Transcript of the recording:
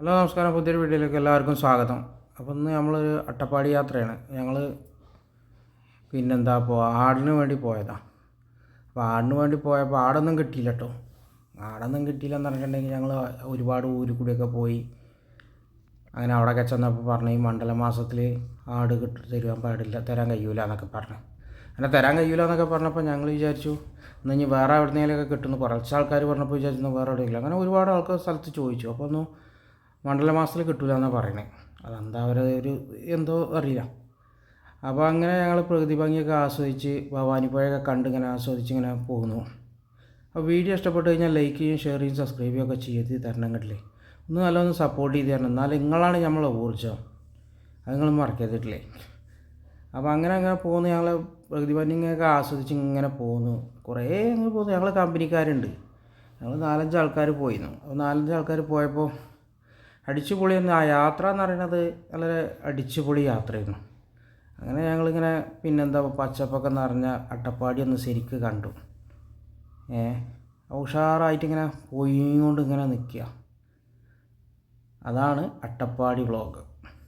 Hello നമസ്കാരം. പുതിയൊരു വീഡിയോയിലേക്ക് എല്ലാവർക്കും സ്വാഗതം. അപ്പോൾ ഇന്ന് നമ്മളൊരു അട്ടപ്പാടി യാത്രയാണ്. ഞങ്ങൾ പിന്നെന്താ പോ ആടിന് വേണ്ടി പോയതാണ് അപ്പോൾ ആടിന് വേണ്ടി പോയപ്പോൾ ആടൊന്നും കിട്ടിയില്ല കേട്ടോ ആടൊന്നും കിട്ടിയില്ലെന്ന് പറഞ്ഞിട്ടുണ്ടെങ്കിൽ ഞങ്ങൾ ഒരുപാട് ഊരി കൂടിയൊക്കെ പോയി. അങ്ങനെ അവിടെയൊക്കെ ചെന്നപ്പോൾ പറഞ്ഞു ഈ മണ്ഡല മാസത്തിൽ ആട് കിട്ടി തരുവാൻ പാടില്ല തരാൻ കഴിയൂല എന്നൊക്കെ പറഞ്ഞു. അങ്ങനെ തരാൻ കഴിയൂല എന്നൊക്കെ പറഞ്ഞപ്പോൾ ഞങ്ങൾ വിചാരിച്ചു എന്നാൽ ഇനി വേറെ എവിടെന്നെങ്കിലൊക്കെ കിട്ടുന്നു. കുറച്ച് ആൾക്കാർ പറഞ്ഞപ്പോൾ വിചാരിച്ചു വേറെ എവിടെയെങ്കിലും. അങ്ങനെ ഒരുപാട് ആൾക്കാർ സ്ഥലത്ത് ചോദിച്ചു. അപ്പോൾ ഒന്ന് മണ്ഡല മാസത്തിൽ കിട്ടില്ല എന്നാണ് പറയണേ. അതെന്താ അവരുടെ ഒരു എന്തോ അറിയില്ല. അപ്പോൾ അങ്ങനെ ഞങ്ങൾ പ്രകൃതി ഭംഗിയൊക്കെ ആസ്വദിച്ച് ഭവാനിപ്പുഴയൊക്കെ കണ്ട് ഇങ്ങനെ ആസ്വദിച്ച് ഇങ്ങനെ പോകുന്നു. അപ്പോൾ വീഡിയോ ഇഷ്ടപ്പെട്ട് കഴിഞ്ഞാൽ ലൈക്ക് ചെയ്യും ഷെയർ ചെയ്യും സബ്സ്ക്രൈബ് ചെയ്യുകയൊക്കെ ചെയ്ത് തരണം കണ്ടില്ലേ ഒന്ന് നല്ലൊന്ന് സപ്പോർട്ട് ചെയ്ത് തരണം. എന്നാലും നിങ്ങളാണ് നമ്മളെ ഊർജം. അത് നിങ്ങൾ മറക്കരുതിട്ടില്ലേ അപ്പോൾ അങ്ങനെ അങ്ങനെ പോകുന്നു. ഞങ്ങൾ പ്രകൃതി ഭംഗിയൊക്കെ ആസ്വദിച്ച് ഇങ്ങനെ പോകുന്നു. കുറേ അങ്ങനെ പോകുന്നു. ഞങ്ങൾ കമ്പനിക്കാരുണ്ട് ഞങ്ങൾ നാലഞ്ച് ആൾക്കാർ പോയിരുന്നു. അപ്പോൾ നാലഞ്ച് ആൾക്കാർ പോയപ്പോൾ അടിച്ചുപൊളി എന്ന് ആ യാത്ര എന്ന് പറയുന്നത് വളരെ അടിച്ചുപൊളി യാത്രയായിരുന്നു. അങ്ങനെ ഞങ്ങളിങ്ങനെ പിന്നെന്താ പച്ചപ്പൊക്കെ നിറഞ്ഞ അട്ടപ്പാടി ഒന്ന് ശരിക്ക് കണ്ടു. ഏ ഉഷാറായിട്ടിങ്ങനെ പോയിക്കൊണ്ട് ഇങ്ങനെ നിൽക്കുക. അതാണ് അട്ടപ്പാടി വ്ളോഗ്.